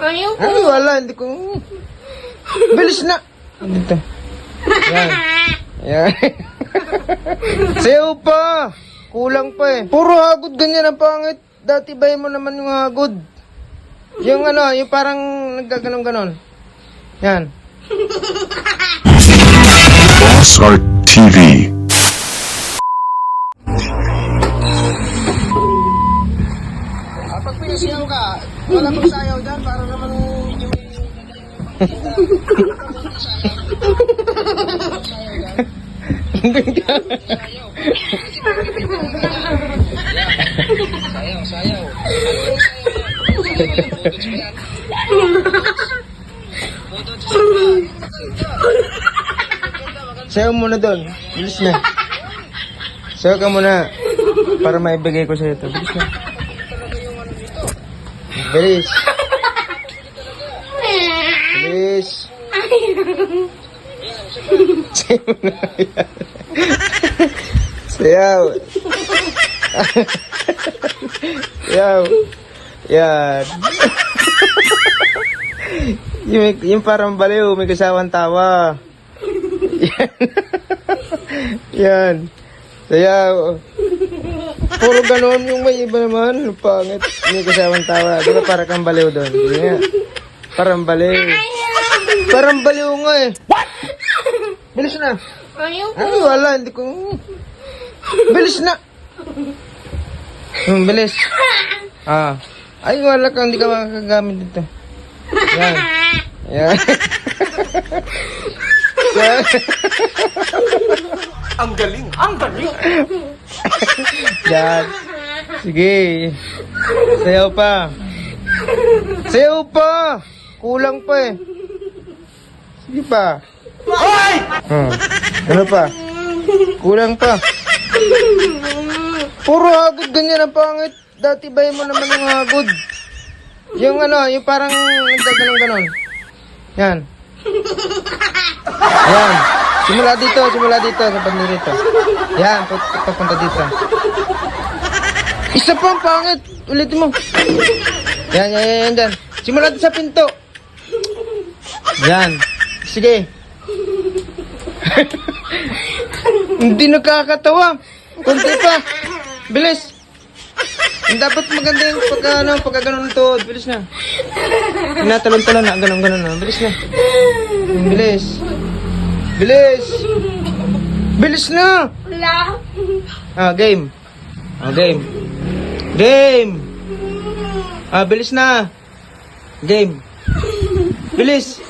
Ayaw ko. Ay, wala, hindi ko... Bilis na! Dito. Yan. Yan. Sayo pa! Kulang pa eh. Puro hagod ganyan ang pangit. Dati bayan mo naman yung hagod. Yung ano, yung parang nagkaganon ganon. Yan. Boss Art TV. Ah, pag pinasiyaw ka, wala pang sayaw dyan. Sayaw muna doon. Bilis na. Sayaw ka muna. Para maibigay ko sa'yo ito. Bilis na. Bilis. Sayaw na. Sayaw. Sayaw. Yan. yung, yung parang baliw, may kasawang tawa. Yan. Yan. Sayaw. Puro ganon yung may iba naman. Pangit. May kasawang tawa. Di ba para kang baliw doon? Nga. Parang baliw. Parang baliw nga eh. What? Bilis na. Ayaw ko. Ay, wala. Hindi ko... Bilis na. Hmm, bilis. Ah. Ay, wala ka. Hindi ka makagamit dito. Yan. Yan. Yan. Ang galing! Ang galing! Yan. Sige. Sayaw pa. Sayaw pa. Kulang pa eh. Sige pa. Hoy! Hmm. Ano pa? Kulang pa. Puro hagod ganyan ang pangit. Dati bayan mo naman yung hagod. Yung ano, yung parang nagkaganon ganon. Yan. Yan. Simula dito, simula dito, sa banda dito. Yan, pu- papunta dito. Isa pa ang pangit. Ulitin mo. Yan, yan, yan, yan. Simula dito sa pinto. Yan. Sige. Hindi nakakatawa. Kunti pa. Bilis. Dapat maganda yung pagka, ano, pagka ganun to. Bilis na. Tinatalon-talon na. Ganun, ganun na. Bilis na. Bilis. Bilis. Bilis na. Wala. Ah, game. Ah, game. Game. Ah, bilis na. Game. Bilis.